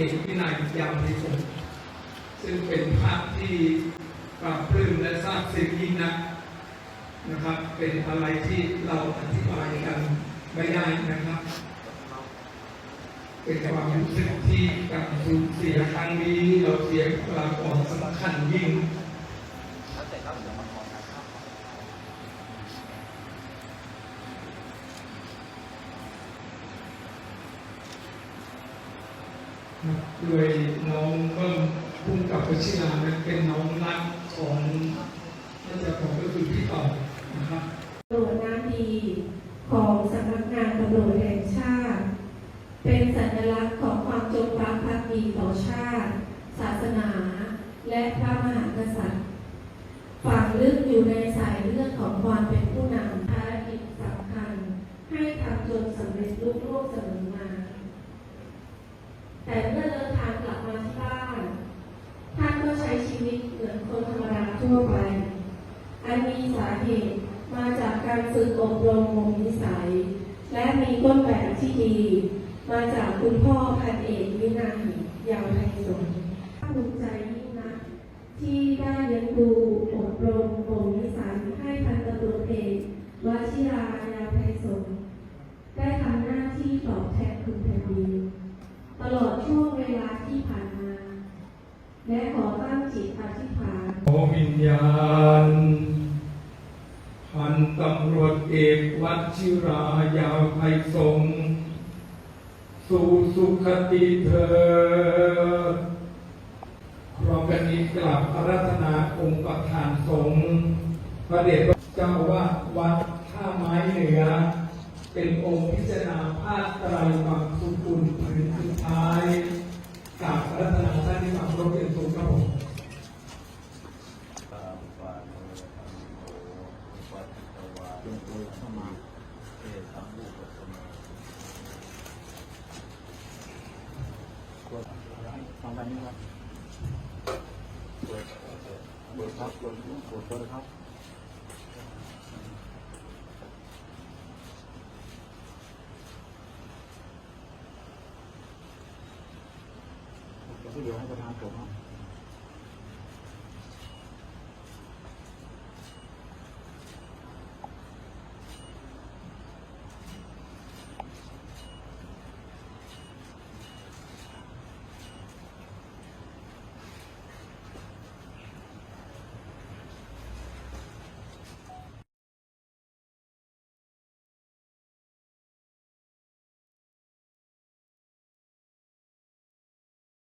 เอกวินัยยาวในสงซึ่งเป็นภาพที่ปราบปลื้มและซาบซึ้งยิ่งนักนะครับ เป็นอะไรที่เราอธิบายกันไม่ได้นะครับ เป็นความรู้สึกที่การสูญเสียครั้งนี้เราเสียบุคลากรสำคัญยิ่ง ด้วยน้องเบิ้มพุ่งกับวชิรานั้นเป็นน้องรักของน่าจะของก็คือพี่ต่อนะครับตรวจน้ำดีของสำนักงานตำรวจแห่งชาติ เป็นสัญลักษณ์ของความจงรักภักดีต่อชาติ ศาสนา และพระมหากษัตริย์ฝังลึกอยู่ในสายเลือดของความเป็นผู้นำภารกิจสำคัญ ให้ทำจนสำเร็จลุล่วงเสมอมา แต่เมื่อเดินทางกลับมาที่บ้าน ท่านก็ใช้ชีวิตเหมือนคนธรรมดาทั่วไป อันมีสาเหตุมาจากการฝึกอบรมบ่มนิสัย และมีต้นแบบที่ดี มาจากคุณพ่อพันเอกวินัยยาวไทยสงภูมิใจยิ่งนักที่ได้เลี้ยงดูอบรมบ่มนิสัยให้พันตำรวจเอกวชิรายาวไทยสงได้ทำหน้าที่ตอบแทนคุณแผ่นดิน ตลอดช่วงเวลาที่ผ่านมา และขอตั้งจิตอธิษฐานขอวิญญาณพันตำรวจเอกวัชิรายาวไทยสงสู่สุขติเถิดพร้อมกันนี้กลับอารัธนาองค์ประธานสงฆ์พระเดชพระเจ้าอาวาวัดท่าไม้เหนือ เป็นองค์พิจารณาภาคไตรวังสุกุลผืนสุดท้ายกราบรัธนาท่านที่ฟังรบเป็นสูงครับผมตามปาโนธัมโมวัดตวาจงโปรดเข้ามาเอตัมบุปสมาฟังแบบนี้ครับเปิดครับเปิดเปิดเปิดครับ เดี๋ยวให้ปร